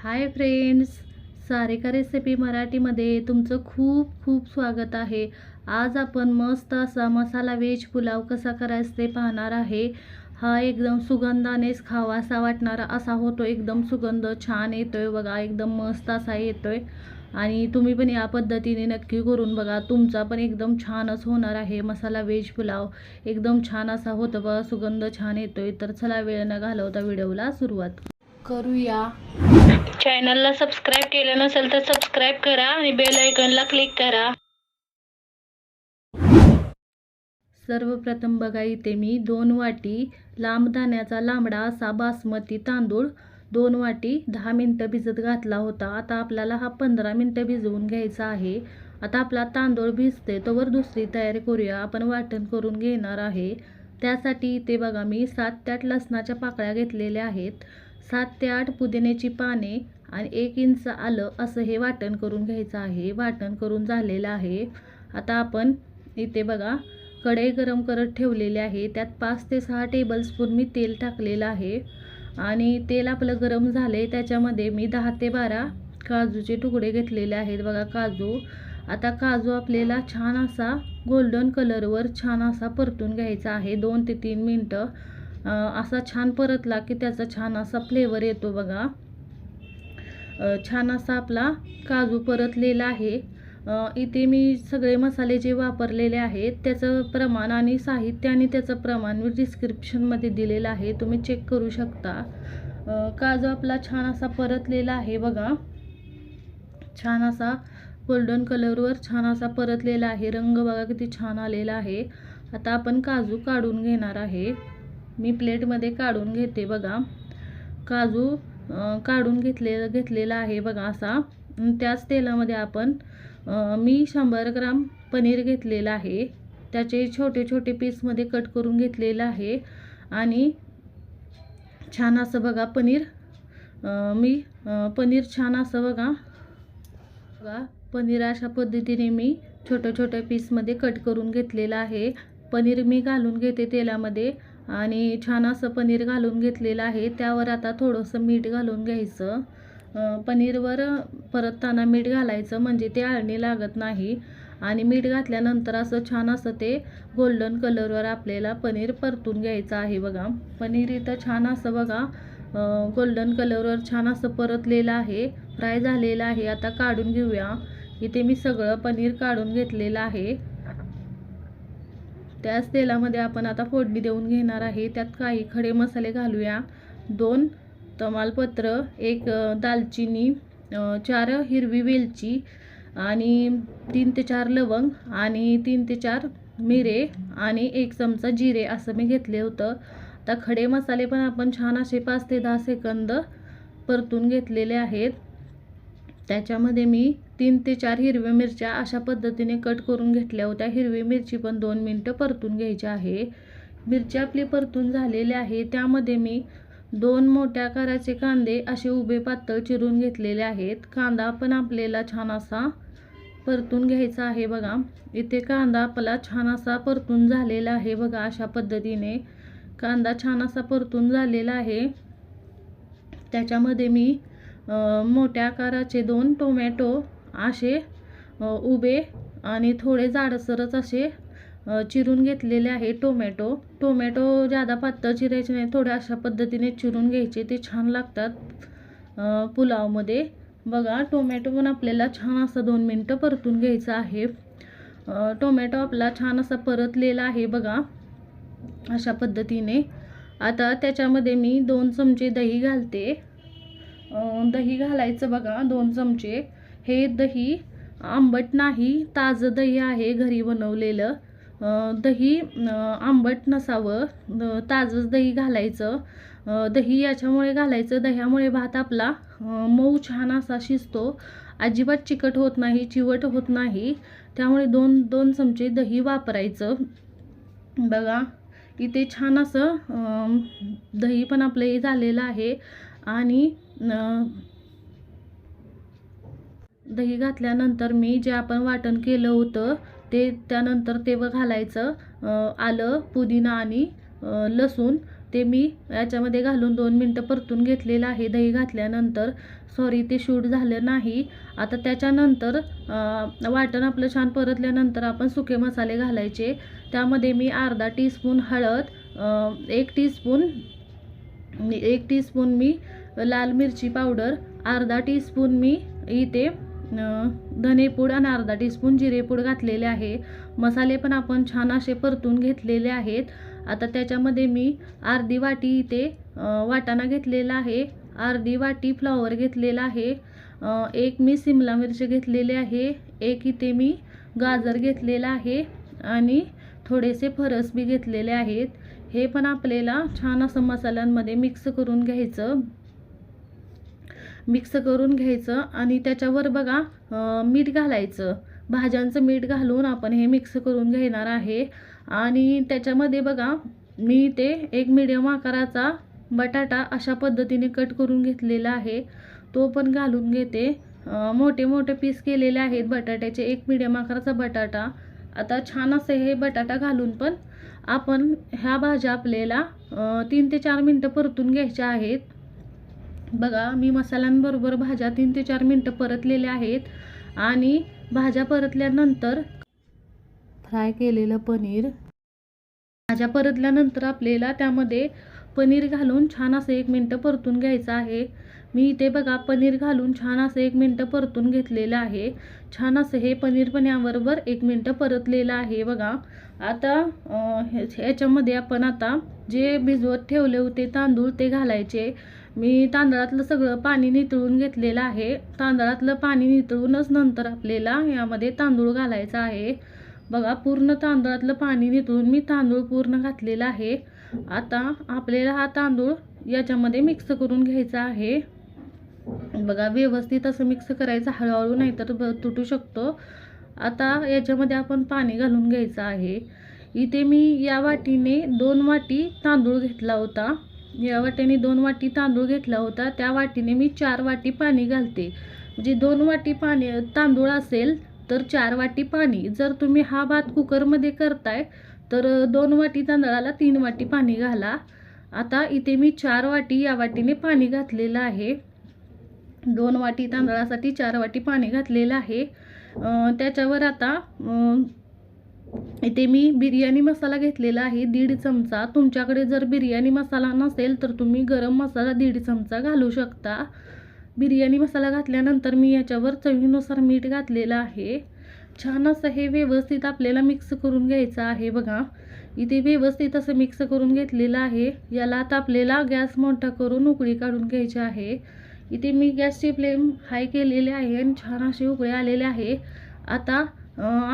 Hi friends Sarika recipe मराठीमध्ये तुमचं खूप खूप स्वागत आहे. आज आपण मस्त असा मसाला व्हेज पुलाव कसा करायचा ते पाहणार आहे. हा एकदम सुगंधानेच खावासा वाटणारा असा होतो. एकदम सुगंध छान येतो आहे बघा एकदम मस्त असा येतो आहे आणि तुम्ही पण या पद्धतीने नक्की करून बघा. तुमचा पण एकदम छानच होणार आहे मसाला व्हेज पुलाव. एकदम छान असा होतो बघा सुगंध छान येतो आहे तर चला वेळ न घालवता व्हिडिओला सुरुवात करूया. चॅनलला सबस्क्राईब केलं नसेल तर सबस्क्राईब करा आणि बेल आयकॉनला क्लिक करा. सर्वप्रथम बघा इथे मी दोन वाटी लांब दाण्याचा लांबडा असा बासमती तांदूळ दोन वाटी दहा मिनटं भिजत घातला होता. आता आपल्याला हा पंधरा मिनटं भिजवून घ्यायचा आहे. आता आपला तांदूळ भिजते तोवर दुसरी तयारी करूया. आपण वाटण करून घेणार आहे. त्यासाठी इथे बघा मी सात ते आठ लसणाच्या पाकळ्या घेतलेल्या आहेत. सात ते आठ पुदिन्याची पाने आणि एक इंच आलं असं हे वाटण करून घ्यायचं आहे. वाटण करून झालेलं आहे. आता आपण इथे बघा कढई गरम करत ठेवलेली आहे. त्यात पाच ते सहा टेबलस्पून मी तेल टाकलेलं आहे. आणि तेल आपलं गरम झालं आहे त्याच्यामध्ये मी दहा ते बारा काजूचे तुकडे घेतलेले आहेत. बघा काजू. आता काजू आपल्याला छान असा गोल्डन कलरवर छान असा परतून घ्यायचा आहे. दोन ते तीन मिनटं. असा छान परतला की त्याचा छान असा फ्लेवर येतो बघा. छान असा आपला काजू परतलेला आहे. इथे मी सगळे मसाले जे वापरलेले आहेत त्याचं प्रमाण आणि साहित्य आणि त्याचं प्रमाण मी डिस्क्रिप्शनमध्ये दिलेलं आहे. तुम्ही चेक करू शकता. काजू आपला छान असा परतलेला आहे बघा. छान असा गोल्डन कलरवर छान असा परतलेला आहे. रंग बघा किती छान आलेला आहे. आता आपण काजू काढून घेणार आहे. मी प्लेटमध्ये काढून घेते बघा. काजू काढून घेतले घेतलेला आहे बघा असा. त्याच तेलामध्ये आपण मी शंभर ग्राम पनीर घेतलेलं आहे. त्याचे छोटे छोटे पीसमध्ये कट करून घेतलेलं आहे. आणि छान असं बघा पनीर मी पनीर छान असं बघा. बघा पनीर अशा पद्धतीने मी छोट्या छोट्या पीसमध्ये कट करून घेतलेलं आहे. पनीर मी घालून घेते तेलामध्ये. आणि छान असं पनीर घालून घेतलेलं आहे. त्यावर आता थोडंसं मीठ घालून घ्यायचं. पनीरवर परतताना मीठ घालायचं म्हणजे ते आळणी लागत नाही. आणि मीठ घातल्यानंतर असं छान असं ते गोल्डन कलरवर आपल्याला पनीर परतून घ्यायचं आहे बघा. पनीर इथं छान असं बघा. गोल्डन कलरवर छान असं परतलेलं आहे. फ्राय झालेलं आहे. आता काढून घेऊया. इथे मी सगळं पनीर काढून घेतलेलं आहे. त्याच तेलामध्ये आपण आता फोडणी देऊन घेणार आहे. त्यात काही खडे मसाले घालूया. दोन तमालपत्र एक दालचिनी चार हिरवी वेलची आणि तीन ते चार लवंग आणि तीन ते चार मिरे आणि एक चमचा जिरे असं मी घेतले होतं. आता खडे मसाले पण आपण छान असे पाच ते दहा सेकंद परतून घेतलेले आहेत. त्याच्यामध्ये मी तीन ते चार हिरव्या मिरच्या अशा पद्धतीने कट करून घेतल्या होत्या. हिरवी मिरची पण दोन मिनटं परतून घ्यायची आहे. मिरची आपली परतून झालेली आहे. त्यामध्ये मी दोन मोठ्या आकाराचे कांदे असे उभे पातळ चिरून घेतलेले आहेत. कांदा पण आपल्याला छान असा परतून घ्यायचा आहे बघा. इथे कांदा आपला छान असा परतून झालेला आहे बघा अशा पद्धतीने. कांदा छान असा परतून झालेला आहे. त्याच्यामध्ये मी मोठ्या आकाराचे दोन टोमॅटो असे उभे आणि थोडे जाडसरच असे चिरून घेतलेले आहे टोमॅटो. टोमॅटो जादा पातळ चिरायचे नाही थोड्या अशा पद्धतीने चिरून घ्यायचे. ते छान लागतात पुलावमध्ये. बघा टोमॅटो पण आपल्याला छान असं दोन मिनटं परतून घ्यायचं आहे. टोमॅटो आपला छान असा परतलेला आहे बघा अशा पद्धतीने. आता त्याच्यामध्ये मी दोन चमचे दही घालते. दही घालायचं बघा दोन चमचे. हे दही आंबट नाही ताजं दही आहे घरी बनवलेलं. दही आंबट नसावं द- ताजंच दही घालायचं. दही याच्यामुळे घालायचं दह्यामुळे भात आपला मऊ छान असा शिजतो. अजिबात चिकट होत नाही चिवट होत नाही. त्यामुळे दोन दोन चमचे दही वापरायचं. बघा इथे छान असं दही पण आपलं हे झालेलं आहे. आणि दही घातल्यानंतर मी जे आपण वाटण केलं होतं ते त्यानंतर ते व घालायचं. आलं पुदिना आणि लसूण. ते मी याच्यामध्ये घालून दोन मिनटं परतून घेतलेलं आहे दही घातल्यानंतर. सॉरी ते शूट झालं नाही. आता त्याच्यानंतर वाटण आपलं छान परतल्यानंतर आपण सुके मसाले घालायचे. त्यामध्ये मी अर्धा टीस्पून हळद एक टीस्पून एक टीस्पून मी लाल मिरची पावडर अर्धा टीस्पून मी इथे धनेपूड आणि अर्धा टीस्पून जिरेपूड घातलेले आहे. मसाले पण आपण छान असे परतून घेतलेले आहेत. आता त्याच्यामध्ये मी अर्धी वाटी इथे वाटाणा घेतलेला आहे. अर्धी वाटी फ्लॉवर घेतलेला आहे. एक मी सिमला मिरची घेतलेली आहे. एक इथे मी गाजर घेतलेला आहे. आणि थोडेसे फरस बी घेतलेले आहेत. हे पण आपल्याला छान असं मसाल्यांमध्ये मिक्स करून घ्यायचं. मिक्स करून घ्यायचं आणि त्याच्यावर बघा मीठ घालायचं. भाज्यांचं मीठ घालून आपण हे मिक्स करून घेणार आहे. आणि त्याच्यामध्ये बघा मी ते एक मिडियम आकाराचा बटाटा अशा पद्धतीने कट करून घेतलेला आहे. तो पण घालून घेते. मोठे मोठे पीस केलेले आहेत बटाट्याचे. एक मिडियम आकाराचा बटाटा. आता छान असे हे बटाटा घालून पण आपण ह्या भाज्या आपल्याला तीन ते चार मिनटं परतून घ्यायच्या आहेत. बघा मी मसाल्यांबरोबर भाज्या तीन ते चार मिनटं परतलेल्या आहेत आणि भाज्या परतल्यानंतर फ्राय केलेलं पनीर. भाज्या परतल्यानंतर आपल्याला त्यामध्ये पनीर घालून छान असं एक मिनटं परतून घ्यायचं आहे. मी इथे बघा पनीर घालून छान असं एक मिनटं परतून घेतलेलं आहे. छान असं हे पनीर पण याबरोबर एक मिनटं परतलेलं आहे बघा. आता ह्याच्यामध्ये आपण आता जे भिजवत ठेवले होते तांदूळ ते घालायचे. मी तांदळातलं सगळं पाणी नितळून घेतलेलं आहे. तांदळातलं पाणी नितळूनच नंतर आपल्याला यामध्ये तांदूळ घालायचा आहे. बघा पूर्ण तांदळातलं पाणी नितळून मी तांदूळ पूर्ण घातलेला आहे. आता आपल्याला हा तांदूळ याच्यामध्ये मिक्स करून घ्यायचा आहे. बघा व्यवस्थित असं मिक्स करायचं हळूहळू नाहीतर तर तुटू शकतो. आता याच्यामध्ये आपण पाणी घालून घ्यायचं आहे. इथे मी या वाटीने दोन वाटी तांदूळ घेतला होता. या वाटीने दोन वाटी तांदूळ घेतला होता. त्या वाटीने मी चार वाटी पाणी घालते. म्हणजे दोन वाटी पाणी तांदूळ असेल तर चार वाटी पाणी. जर तुम्ही हा भात कुकरमध्ये करताय तर दोन वाटी तांदळाला तीन वाटी पाणी घाला. आता इथे मी चार वाटी या वाटीने पाणी घातलेलं आहे. दोन वाटी तांदळासाठी चार वाटी पाणी घातलेलं आहे. त्याच्यावर आता इथे मी बिर्याणी मसाला घेतलेला आहे दीड चमचा. तुमच्याकडे जर बिर्याणी मसाला नसेल तर तुम्ही गरम मसाला दीड चमचा घालू शकता. बिर्याणी मसाला घातल्यानंतर मी याच्यावर चवीनुसार मीठ घातलेलं आहे. छान असं हे व्यवस्थित आपल्याला मिक्स करून घ्यायचं आहे बघा. इथे व्यवस्थित असं मिक्स करून घेतलेलं आहे. याला आता आपल्याला गॅस मोठा करून उकळी काढून घ्यायची आहे. इथे मी गॅसची फ्लेम हाय केलेली आहे आणि छान असे उकळे आलेले आहे. आता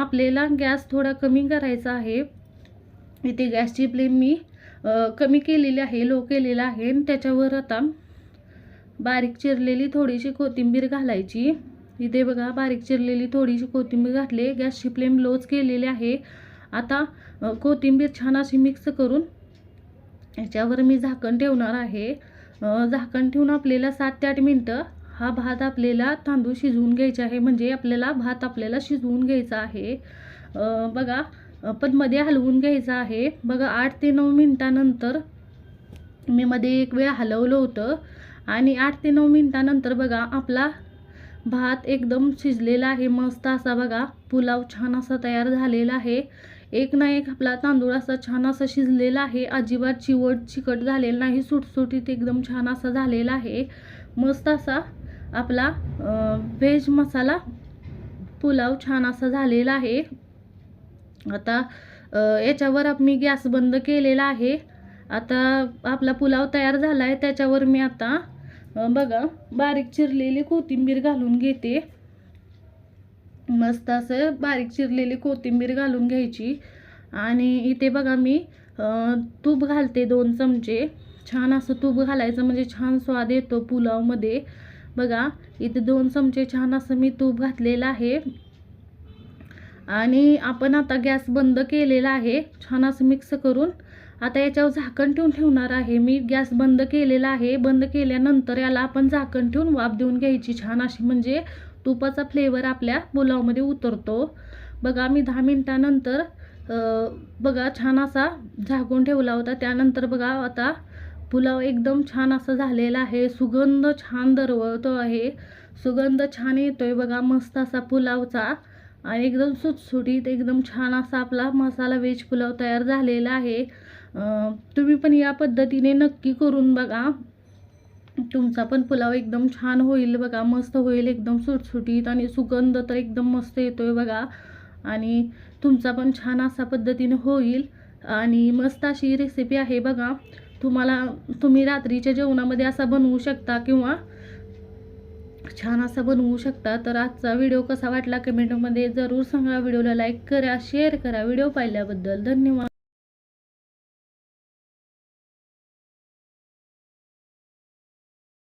आपल्याला गॅस थोडा कमी करायचा आहे. इथे गॅसची फ्लेम मी कमी केलेली आहे लो केलेला आहे आणि त्याच्यावर आता बारीक चिरलेली थोडीशी कोथिंबीर घालायची. इथे बघा बारीक चिरलेली थोडीशी कोथिंबीर घातली. गॅसची फ्लेम लोच केलेली आहे. आता कोथिंबीर छान अशी मिक्स करून याच्यावर मी झाकण ठेवणार आहे. झाकण ठेवून आपल्याला सात ते आठ मिनटं हा भात आपल्याला तांदूळ शिजवून घ्यायचा आहे. म्हणजे आपल्याला भात आपल्याला शिजवून घ्यायचा आहे. बघा पण मध्ये हलवून घ्यायचा आहे. बघा आठ ते नऊ मिनटानंतर मी मध्ये एक वेळ हलवलं होतं. आणि आठ ते नऊ मिनटानंतर बघा आपला भात एकदम शिजलेला आहे. मस्त असा बघा पुलाव छान असा तयार झालेला आहे. एक ना एक आपला तांदूळ असा छान असा शिजलेला आहे. अजिबात चिवट चिकट झालेला नाही. सुटसुटीत एकदम छान असा झालेला आहे. मस्त असा आपला व्हेज मसाला पुलाव छान असा झालेला आहे. आता याच्यावर आप- मी गॅस बंद केलेला आहे. आता आपला पुलाव तयार झाला आहे त्याच्यावर मी आता बघा बारीक चिरलेली कोथिंबीर घालून घेते. मस्त असं बारीक चिरलेली कोथिंबीर घालून घ्यायची. आणि इथे बघा मी तूप घालते दोन चमचे. छान असं तूप घालायचं म्हणजे छान स्वाद येतो पुलावमध्ये. बघा इथे दोन चमचे छान असं मी तूप घातलेलं आहे. आणि आपण आता गॅस बंद केलेला आहे. छान असं मिक्स करून आता याच्यावर झाकण ठेवून ठेवणार आहे मी. गॅस बंद केलेला आहे. बंद केल्यानंतर याला आपण झाकण ठेवून वाफ देऊन घ्यायची. छान अशी म्हणजे तुपाचा फ्लेवर आपल्या पुलावमध्ये उतरतो. बघा मी दहा मिनटानंतर बघा छान असा झाकून ठेवला होता. त्यानंतर बघा आता पुलाव एकदम छान असा झालेला आहे. सुगंध छान दरवळतो आहे. सुगंध छान येतोय बघा मस्त असा पुलावचा. आणि एकदम सुटसुटीत एकदम छान असा आपला मसाला व्हेज पुलाव तयार झालेला आहे. तुम्ही पण या पद्धतीने नक्की करून बघा. तुमचा पण पुलाव एकदम छान होईल बघा मस्त होईल एकदम सुटसुटीत आणि सुगंध तर एकदम मस्त येतो आहे बघा. आणि तुमचा पण छान असा पद्धतीने होईल. आणि मस्त अशी रेसिपी आहे बघा. तुम्हाला तुम्ही रात्रीच्या जेवणामध्ये असा बनवू शकता किंवा छान असा बनवू शकता. तर आजचा व्हिडिओ कसा वाटला कमेंटमध्ये जरूर सांगा. व्हिडिओला लाईक करा शेअर करा. व्हिडिओ पाहिल्याबद्दल धन्यवाद.